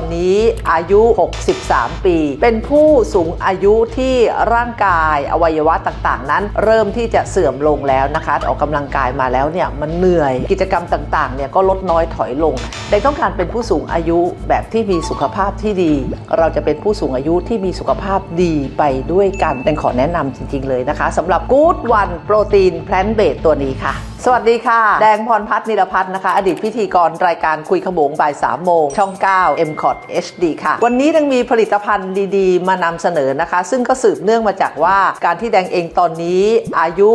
อนนี้อายุ 63 ปี เป็นผู้สูงอายุที่ร่างกายอวัยวะต่างๆ นั้น เริ่มที่จะเสื่อมลงแล้วนะคะออกกำลังกายมาแล้วเนี่ยมันเหนื่อยกิจกรรมต่างๆเนี่ยก็ลดน้อยถอยลงเด็กต้องการเป็นผู้สูงอายุแบบที่มีสุขภาพที่ดี เราจะเป็นผู้สูงอายุที่มีสุขภาพดีไปด้วยกันเป็นขอแนะนำจริง ๆ เลยนะคะสำหรับ Good One โปรตีนแพลนเบสตัวนี้ค่ะ สวัสดีค่ะ แดงพรพัฒน์นิรพัฒน์นะคะ อดีตพิธีกรรายการคุยขโมงบ่าย3โมง ช่อง 9 m c o t HD ค่ะ วันนี้ยังมีผลิตภัณฑ์ดีๆ มานำเสนอนะคะ ซึ่งก็สืบเนื่องมาจากว่าการที่แดงเองตอนนี้อายุ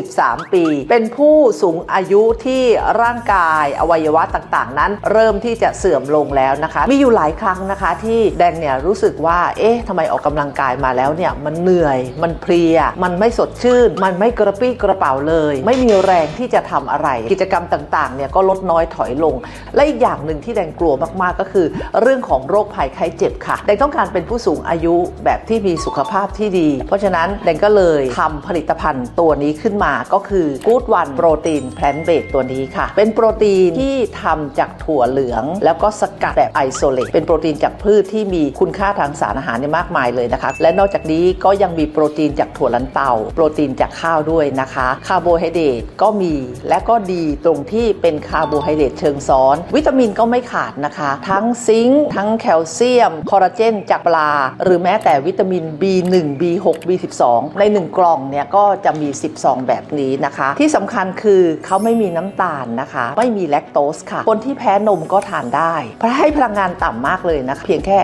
63 ปี เป็นผู้สูงอายุที่ร่างกายอวัยวะต่างๆ นั้น เริ่มที่จะเสื่อมลงแล้วนะคะ มีอยู่หลายครั้งนะคะ ที่แดงเนี่ยรู้สึกว่าเอ๊ะทำไมออกกำลังกายมาแล้วเนี่ยมันเหนื่อยมันเพลีย มันไม่สดชื่น มันไม่กระปี้กระเป๋าเลย ไม่มีแรงที่จะทำอะไร กิจกรรมต่างๆเนี่ยก็ลดน้อยถอยลง และอีกอย่างหนึ่งที่แดงกลัวมากๆก็คือ เรื่องของโรคภัยไข้เจ็บค่ะแดงต้องการเป็นผู้สูงอายุแบบที่มีสุขภาพที่ดี เพราะฉะนั้นแดงก็เลยทำผลิตภัณฑ์ตัวนี้ขึ้นมาก็คือ Good One โปรตีนแพลนเบสตัวนี้ค่ะ เป็นโปรตีนที่ทำจากถั่วเหลือง แล้วก็สกัดแบบไอโซเลตเป็นโปรตีนจากพืชที่มีคุณค่าทางสารอาหารเนี่ยมากมายเลยนะคะ และนอกจากนี้ก็ยังมีโปรตีนจากถั่วลันเตา โปรตีนจากข้าวด้วยนะคะ คาร์โบไฮเดรตก็มีและก็ดีตรงที่เป็นคาร์โบไฮเดรตเชิงซ้อน วิตามินก็ไม่ขาดนะคะ ทั้งซิงค์ทั้งแคลเซียม คอลลาเจนจากปลา หรือแม้แต่วิตามิน B1 B6 B12 ใน 1 กล่องเนี่ยก็จะมี10ซองแบบนี้นะคะ ที่สำคัญคือเขาไม่มีน้ำตาลนะคะ ไม่มีแลคโตสค่ะ คนที่แพ้นมก็ทานได้เพราะให้พลังงานต่ำมากเลยนะคะ เพียงแค่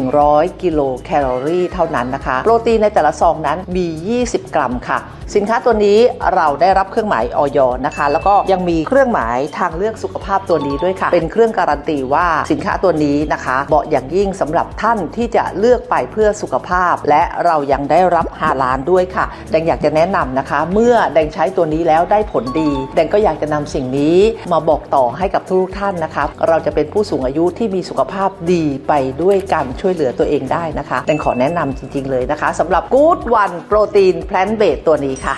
100 กิโลแคลอรี่เท่านั้นนะคะ โปรตีนในแต่ละซองนั้นมี 20 กรัมค่ะ สินค้าตัวนี้เราได้รับเครื่องหมายออยนะคะ แล้วก็ยังมีเครื่องหมายทางเลือกสุขภาพตัวนี้ด้วยค่ะ เป็นเครื่องการันตีว่าสินค้าตัวนี้นะคะเหมาะอย่างยิ่งสำหรับท่านที่จะเลือกไปเพื่อสุขภาพ และเรายังได้รับฮาลานด้วยค่ะ แดงอยากจะแนะนำนะคะ เมื่อแดงใช้ตัวนี้แล้วได้ผลดี แดงก็อยากจะนำสิ่งนี้มาบอกต่อให้กับทุกท่านนะคะ เราจะเป็นผู้สูงอายุที่มีสุขภาพดีไปด้วยกันช่วยเหลือตัวเองได้นะคะแดงขอแนะนำจริง ๆ เลยนะคะสำหรับ Good One โปรตีนแพลนเบสตัวนี้ค่ะ